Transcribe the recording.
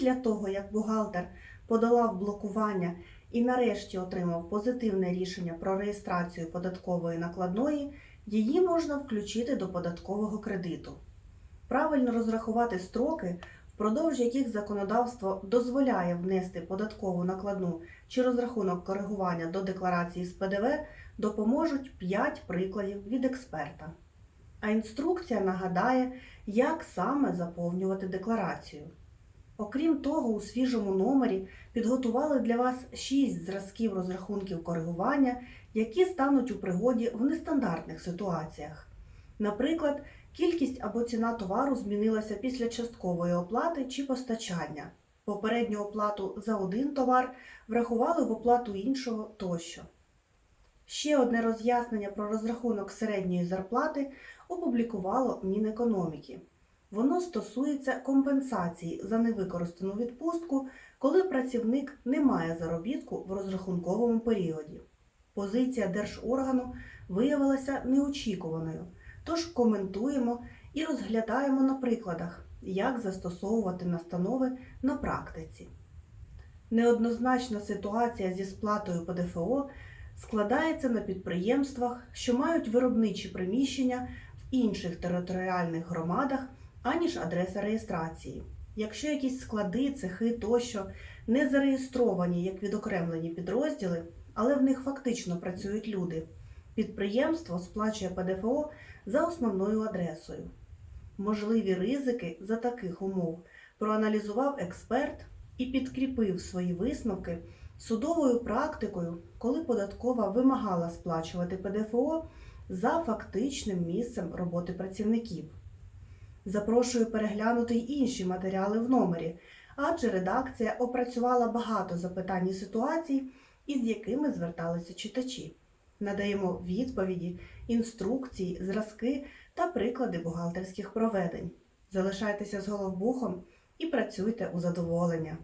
Після того, як бухгалтер подолав блокування і нарешті отримав позитивне рішення про реєстрацію податкової накладної, її можна включити до податкового кредиту. Правильно розрахувати строки, впродовж яких законодавство дозволяє внести податкову накладну чи розрахунок коригування до декларації з ПДВ, допоможуть 5 прикладів від експерта. А інструкція нагадає, як саме заповнювати декларацію. Окрім того, у свіжому номері підготували для вас 6 зразків розрахунків коригування, які стануть у пригоді в нестандартних ситуаціях. Наприклад, кількість або ціна товару змінилася після часткової оплати чи постачання. Попередню оплату за один товар врахували в оплату іншого тощо. Ще одне роз'яснення про розрахунок середньої зарплати опублікувало Мінекономіки. Воно стосується компенсації за невикористану відпустку, коли працівник не має заробітку в розрахунковому періоді. Позиція держоргану виявилася неочікуваною, тож коментуємо і розглядаємо на прикладах, як застосовувати настанови на практиці. Неоднозначна ситуація зі сплатою ПДФО складається на підприємствах, що мають виробничі приміщення в інших територіальних громадах, аніж адреса реєстрації. Якщо якісь склади, цехи тощо не зареєстровані як відокремлені підрозділи, але в них фактично працюють люди, підприємство сплачує ПДФО за основною адресою. Можливі ризики за таких умов проаналізував експерт і підкріпив свої висновки судовою практикою, коли податкова вимагала сплачувати ПДФО за фактичним місцем роботи працівників. Запрошую переглянути й інші матеріали в номері, адже редакція опрацювала багато запитань і ситуацій, із якими зверталися читачі. Надаємо відповіді, інструкції, зразки та приклади бухгалтерських проведень. Залишайтеся з головбухом і працюйте у задоволення.